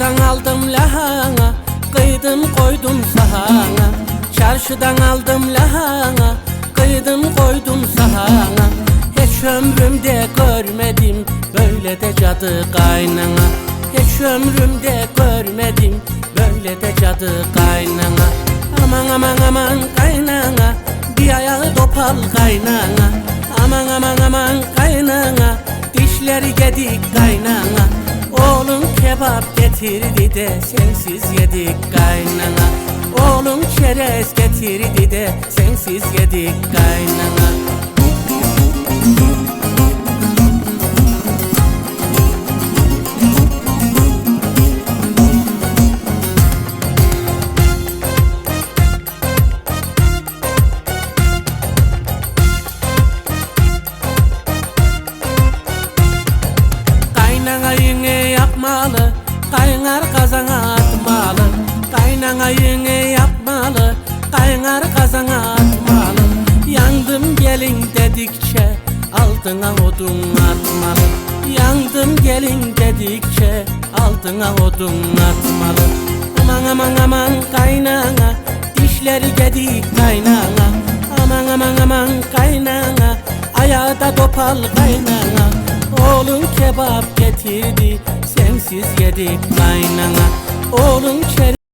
Çarşıdan aldım lahana Kıydım koydum sahana. Çarşıdan aldım lahana Kıydım koydum sahana. Hiç ömrümde görmedim Böyle de cadı kaynana. Hiç ömrümde görmedim Böyle de cadı kaynana. Aman aman aman kaynana Bir ayağı topal kaynana. Aman aman aman kaynana Dişleri gedik kaynana kebap getirdi de sensiz yedik kaynana. Oğlum çerez getirdi de sensiz yedik kaynana Kaynar kazana atmalı. Kaynana yine yapmalı. Kaynar kazana atmalı. Yandım gelin dedikçe Altına odun atmalı. Yandım gelin dedikçe Altına odun atmalı. Aman aman aman kaynana Dişleri gedik kaynana. Aman aman aman kaynana Ayağı topal kaynana. Oğlum kebap getirdi Yedik kaynana Oğlum